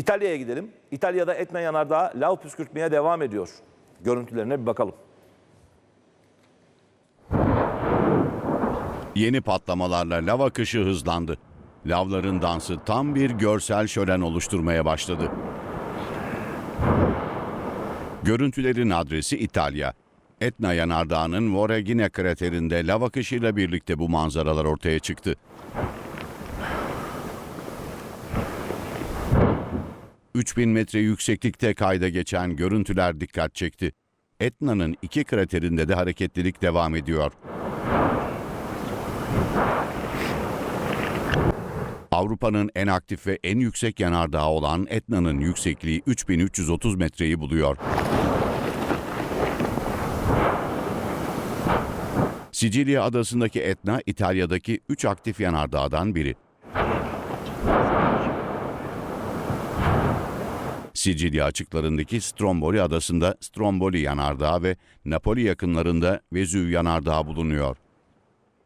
İtalya'ya gidelim. İtalya'da Etna Yanardağ lav püskürtmeye devam ediyor. Görüntülerine bir bakalım. Yeni patlamalarla lav akışı hızlandı. Lavların dansı tam bir görsel şölen oluşturmaya başladı. Görüntülerin adresi İtalya. Etna Yanardağı'nın Voregine kraterinde lav akışıyla birlikte bu manzaralar ortaya çıktı. ...3000 metre yükseklikte kayda geçen görüntüler dikkat çekti. Etna'nın iki kraterinde de hareketlilik devam ediyor. Avrupa'nın en aktif ve en yüksek yanardağı olan Etna'nın yüksekliği 3330 metreyi buluyor. Sicilya adasındaki Etna, İtalya'daki 3 aktif yanardağdan biri. Sicilya açıklarındaki Stromboli adasında Stromboli yanardağı ve Napoli yakınlarında Vezüv yanardağı bulunuyor.